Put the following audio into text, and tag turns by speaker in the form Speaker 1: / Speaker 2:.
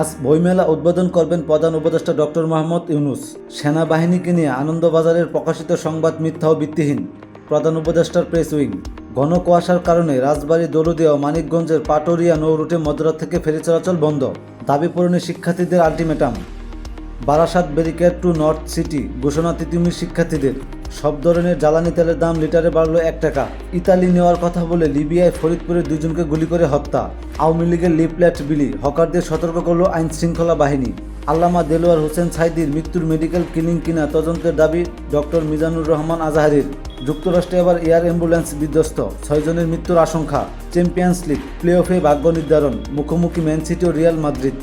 Speaker 1: আজ বইমেলা উদ্বোধন করবেন প্রধান উপদেষ্টা ডক্টর মোহাম্মদ ইউনুস। সেনাবাহিনীকে নিয়ে আনন্দবাজারের প্রকাশিত সংবাদ মিথ্যা ও ভিত্তিহীন। প্রধান উপদেষ্টার প্রেস উইং। ঘন কুয়াশার কারণে রাজবাড়ী দরুদিয়া ও মানিকগঞ্জের পাটোরিয়া নৌরুটে রুটে মধ্যরাত থেকে ফেরি চলাচল বন্ধ। দাবি পূরণে শিক্ষার্থীদের ultimatum. Barasat barricade to north city ঘোষণা তিতুমির শিক্ষার্থীদের। সব ধরনের জ্বালানি তেলের দাম লিটারে বাড়লো এক টাকা। ইতালি নেওয়ার কথা বলে লিবিয়ায় ফরিদপুরে দুজনকে গুলি করে হত্যা। আওয়ামী লীগের লিফলেট বিলি, হকারদের সতর্ক করল আইন শৃঙ্খলা বাহিনী। আল্লামা দেলোয়ার হোসেন সাইদির মৃত্যুর মেডিকেল ক্লিনিং কিনা তদন্তের দাবি ডক্টর মিজানুর রহমান আজাহারির। যুক্তরাষ্ট্রে এবার এয়ার অ্যাম্বুলেন্স বিধ্বস্ত ছয়জনের মৃত্যুর আশঙ্কা। চ্যাম্পিয়ন্স লিগ প্লে অফে ভাগ্য নির্ধারণ, মুখোমুখি ম্যান সিটি ও রিয়াল মাদ্রিদ।